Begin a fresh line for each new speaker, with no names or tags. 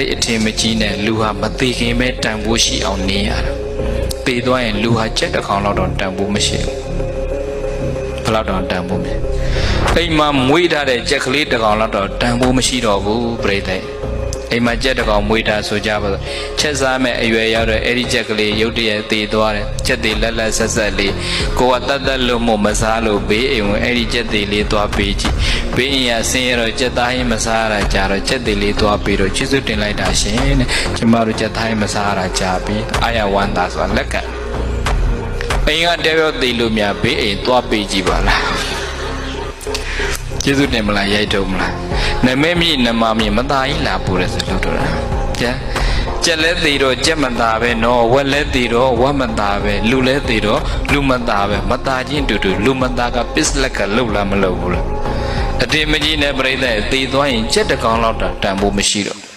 သိအထင်မကြီးနဲ့လူဟာမသေးခင်ပဲတန်ဖိုးရှိအောင်နေရတာသေသွားရင်လူဟာကြက်တစ်ကောင်လောက်တော့တန်ဖိုးမရှိဘူးဘယ်လောက်တော့တန်ဖိုးမရှိအိမ်မှာမွေးထားတဲ့ကြက်ကလေးတစ်ကောင်လောက်တော့တန်ဖိုးမရှိတော့ဘူးပြိတ္တိ အိမ်မှာကြက်တစ်ကောင်မွေးထားဆိုကြပါစို့ချက်စားမဲ့အရွယ်ရောက်တော့အဲ့ဒီကြက်ကလေးရုတ်တရက်သေသွားတယ်ချက်သေးလက်လက်ဆက်ဆက်လေးကိုကတတ်တတ်လို့မို့မစားလို့ဘေးအိမ်ဝင်အဲ့ဒီကြက်သေးလေးသွားပေးကြည့်ဘေးအိမ်ကဆင်းရတော့ကြက်သားဟင်းမစားရတာကြာတော့ကြက်သေးလေးသွားပေးတော့ချစ်စွတင်လိုက်တာရှင်တဲ့ကျမတို့ကြက်သားဟင်းမစားရတာကြာပြီအာရဝန္တာဆိုတာလက်ကအိမ်ကတဲပြောသေးလို့များဘေးအိမ်သွားပေးကြည့်ပါလား ကျေးဇူးတင်မလားရိုက်တုံးမလားနမဲမြင့်နမမြင့်မသားကြီးလာပို့တယ်ဆိုလို့တော့တာကျန်ကြက်လဲသေးတော့ကြက်မသားပဲနော်ဝက်လဲသေးတော့ဝက်မသားပဲလူလဲသေးတော့လူမသားပဲမသားချင်းတူတူလူမသားကပစ္စလက်ကလှုပ်လားမလှုပ်ဘူးလားအတင်မကြီးနဲ့ပြိဿသေသွားရင်ကြက်တစ်ကောင်လောက်တာတန်ဖို့မရှိတော့